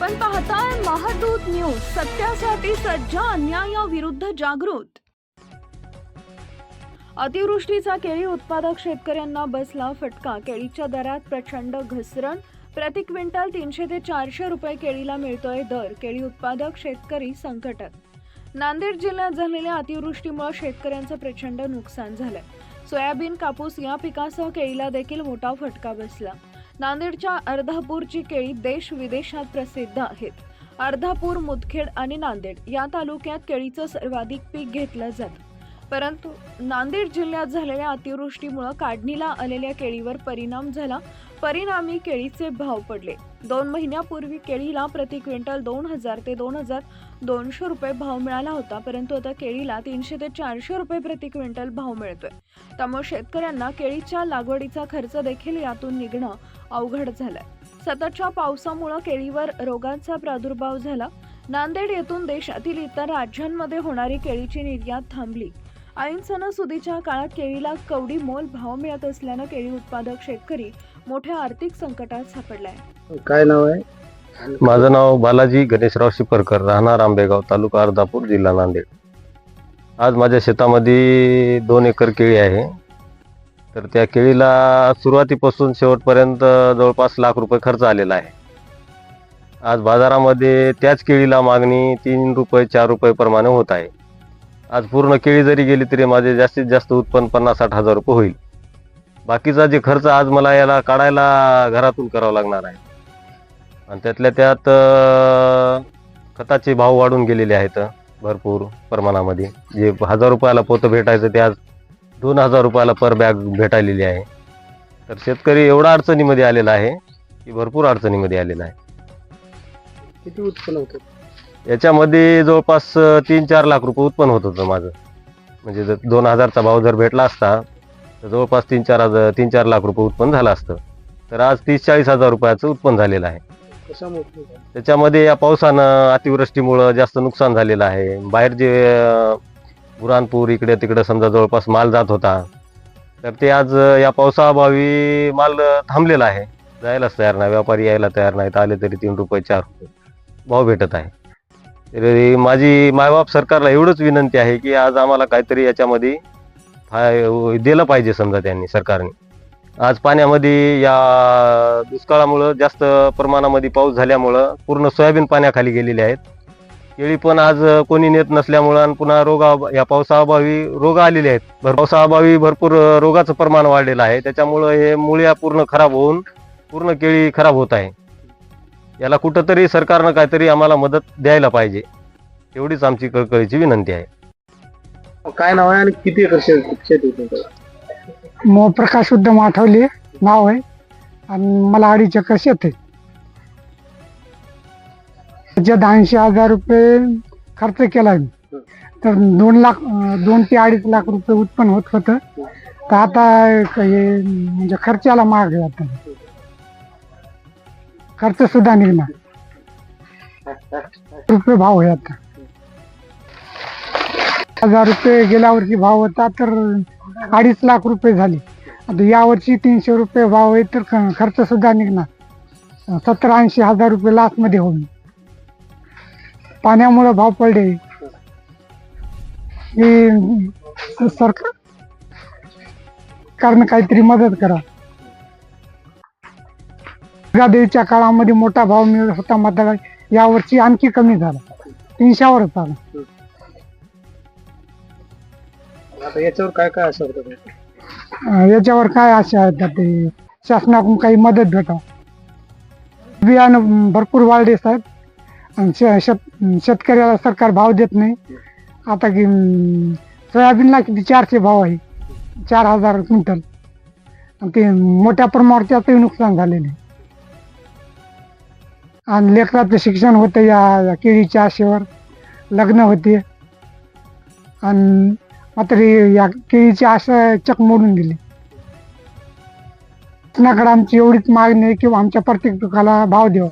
आपण पाहताय महादूत न्यूज सत्यासाठी सज्ज अन्यायाविरुद्ध जागृत. अतिवृष्टीचा केळी उत्पादक शेतकऱ्यांना बसला फटका केळीच्या दरात प्रचंड घसरण. प्रति क्विंटल तीनशे ते चारशे रुपये केळीला मिळतोय दर केळी उत्पादक शेतकरी संकटात. नांदेड जिल्ह्यात झालेल्या अतिवृष्टीमुळे शेतकऱ्यांचं प्रचंड नुकसान झालंय. सोयाबीन कापूस या पिकासह केळीला देखील मोठा फटका बसला. नांदेडच्या अर्धापूरची केळी देश विदेशात प्रसिद्ध आहेत. अर्धापूर मुदखेड आणि नांदेड या तालुक्यात केळीचं सर्वाधिक पीक घेतलं जातं. परंतु नांदेड जिल्ह्यात झालेल्या अतिवृष्टीमुळे काढणीला आलेल्या केळीवर परिणाम झाला. परिणामी केळीचे भाव पडले. दोन महिन्यापूर्वी केळीला प्रति क्विंटल दोन हजार ते दोन हजार दोनशे रुपये भाव मिळाला होता परंतु आता केळीला तीनशे ते चारशे रुपये प्रति क्विंटल भाव मिळतोय. त्यामुळे शेतकऱ्यांना केळीच्या लागवडीचा खर्च देखील यातून निघणं अवघड झालंय. सततच्या पावसामुळे केळीवर रोगांचा प्रादुर्भाव झाला. नांदेड येथून देशातील इतर राज्यांमध्ये होणारी केळीची निर्यात थांबली. ऐन सणासुदीच्या काळात केळीला कवडी मोल भाव मिळत असल्यानं केळी उत्पादक शेतकरी मोठ्या आर्थिक संकटात सापडलाय. काय नाव आहे? माझं नाव बालाजी गणेशराव शिपरकर राहणार आंबेगाव तालुका अर्धापूर जिल्हा नांदेड. आज माझ्या शेतामध्ये दोन एकर केळी आहे. तर त्या केळीला सुरुवातीपासून शेवटपर्यंत जवळपास लाख रुपये खर्च आलेला आहे. आज बाजारामध्ये त्याच केळीला मागणी तीन रुपये चार रुपये प्रमाणे होत आहे. आज पूर्ण केळी जरी गेली तरी माझे जास्तीत जास्त उत्पन्न पन्नास साठ हजार रुपये होईल. बाकीचा जे खर्च आज मला याला काढायला घरातून करावा लागणार आहे. आणि त्यातल्या त्यात खताचे भाव वाढून गेलेले आहेत भरपूर प्रमाणामध्ये. जे हजार रुपयाला पोतं भेटायचं ते आज दोन हजार रुपयाला पर बॅग भेटायलेली आहे. तर शेतकरी एवढा अडचणीमध्ये आलेला आहे की भरपूर अडचणीमध्ये आलेला आहे. किती उत्पन्न होतं? याच्यामध्ये जवळपास तीन चार लाख रुपये उत्पन्न होत होतं माझं. म्हणजे जर दोन हजारचा भाव जर भेटला असता तर जवळपास तीन चार हजार तीन चार लाख रुपये उत्पन्न झालं असतं. तर आज तीस चाळीस हजार रुपयाचं उत्पन्न झालेलं आहे. त्याच्यामध्ये या पावसानं अतिवृष्टीमुळं जास्त नुकसान झालेलं आहे. बाहेर जे बुरानपूर इकडे तिकडे समजा जवळपास माल जात होता तर ते आज या पावसाअभावी माल थांबलेला आहे. जायलाच तयार नाही. व्यापारी यायला तयार नाहीत. आले तरी तीन रुपये चार रुपये भाव भेटत आहे. माझी मायबाप सरकारला एवढंच विनंती आहे की आज आम्हाला काहीतरी याच्यामध्ये फाय दिलं पाहिजे समजा त्यांनी सरकारने. आज पाण्यामध्ये या दुष्काळामुळं जास्त प्रमाणामध्ये पाऊस झाल्यामुळं पूर्ण सोयाबीन पाण्याखाली गेलेले आहेत. केळी पण आज कोणी नेत नसल्यामुळं आणि पुन्हा रोगा या पावसाअभावी रोग आलेले आहेत. भर पावसाअभावी भरपूर रोगाचं प्रमाण वाढलेलं आहे. त्याच्यामुळं हे मुळ्या पूर्ण खराब होऊन पूर्ण केळी खराब होत आहे. याला कुठंतरी सरकारनं काहीतरी आम्हाला मदत द्यायला पाहिजे. एवढीच आमची कळकळीची विनंती आहे. काय नाव आहे आणि किती एकर शेत? मो प्रकाश उद्धम आठवले नाव आहे. आणि मला अडीच एकर शेत आहे. त्याच्यात ऐंशी हजार रुपये खर्च केला मी तर दोन लाख दोन ते अडीच लाख रुपये उत्पन्न होत होतं. तर आता क- हे म्हणजे खर्चाला माग आहे आता. खर्च सुद्धा निघणार. रुपये भाव आहे आता. हजार रुपये गेल्या वर्षी भाव होता तर अडीच लाख रुपये झाले. आता यावर्षी तीनशे रुपये भाव आहे तर ख- खर्च सुद्धा निघणार. सतरा ऐंशी हजार रुपये लास्टमध्ये मध्ये होईल पाण्यामुळे भाव पडले. सरकार कारण काहीतरी मदत करा. देवीच्या काळामध्ये मोठा भाव मिळत होता मात्र यावर्षी आणखी कमी झाला. तीनशेवरच आला आता याच्यावर काय काय असं होतं? अं, याच्यावर काय आशा आहेत का ते? शासनाकडून काही मदत भेटा बियाणं भरपूर वाढले साहेब. आणि शे- शेत शेतकऱ्याला सरकार भाव देत नाही. आता की अं, सोयाबीनला किती चारशे भाव आहे. चार हजार क्विंटल. आणि ते मोठ्या प्रमाणावर त्याचंही नुकसान झालेलं आहे. आणि लेकराचं शिक्षण होतं या या केळीच्या आशेवर. लग्न होते. आणि मात्र या केळीची आशा चक मोडून दिली. शासनाकडे आमची एवढीच मागणी आहे किंवा आमच्या प्रत्येक पिकाला भाव द्यावा.